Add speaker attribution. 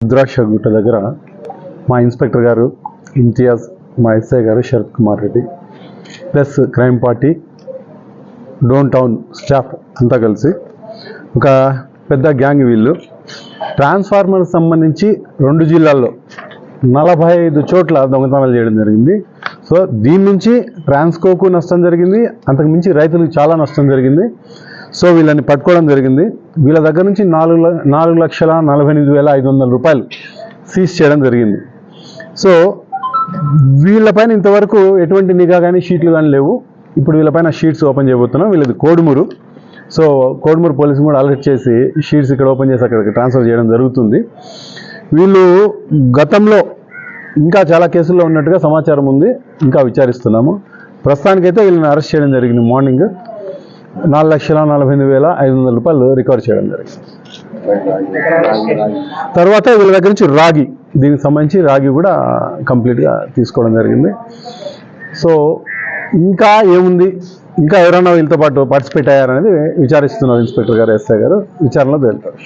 Speaker 1: రుద్రాక్ష గుట్ట దగ్గర మా ఇన్స్పెక్టర్ గారు ఇంతియాజ్ మా ఎస్ఐ గారు Sharath Kumar Reddy plus crime party Dhone town staff అంతా కలిసి ఒక పెద్ద గ్యాంగ్ వీళ్ళు. ట్రాన్స్ఫార్మర్ సంబంధించి రెండు జిల్లాల్లో నలభై ఐదు చోట్ల దొంగతనాలు చేయడం జరిగింది. సో దీని నుంచి ట్రాన్స్కోకు నష్టం జరిగింది. అంతకు మించి రైతులకు చాలా నష్టం జరిగింది. సో వీళ్ళని పట్టుకోవడం జరిగింది. వీళ్ళ దగ్గర నుంచి నాలుగు నాలుగు లక్షల నలభై ఎనిమిది వేల ఐదు వందల రూపాయలు సీజ్ చేయడం జరిగింది. సో వీళ్ళపైన ఇంతవరకు ఎటువంటి నిఘా కానీ షీట్లు కానీ లేవు. ఇప్పుడు వీళ్ళపైన షీట్స్ ఓపెన్ చేయబోతున్నాం. వీళ్ళది కోడుమూరు. సో కోడుమూరు పోలీసులు కూడా అలర్ట్ చేసి షీట్స్ ఇక్కడ ఓపెన్ చేసి అక్కడికి ట్రాన్స్ఫర్ చేయడం జరుగుతుంది. వీళ్ళు గతంలో ఇంకా చాలా కేసుల్లో ఉన్నట్టుగా సమాచారం ఉంది. ఇంకా విచారిస్తున్నాము. ప్రస్తుతానికైతే వీళ్ళని అరెస్ట్ చేయడం జరిగింది మార్నింగ్. నాలుగు లక్షల నలభై ఎనిమిది వేల ఐదు వందల రూపాయలు రికవర్ చేయడం జరిగింది. తర్వాత వీళ్ళ దగ్గర నుంచి రాగి దీనికి సంబంధించి రాగి కూడా కంప్లీట్గా తీసుకోవడం జరిగింది. సో ఇంకా ఏముంది? ఇంకా ఎవరైనా వీళ్ళతో పాటు పార్టిసిపేట్ అయ్యారనేది విచారిస్తున్నారు ఇన్స్పెక్టర్ గారు ఎస్ఐ గారు. విచారణలో తేలుతారు.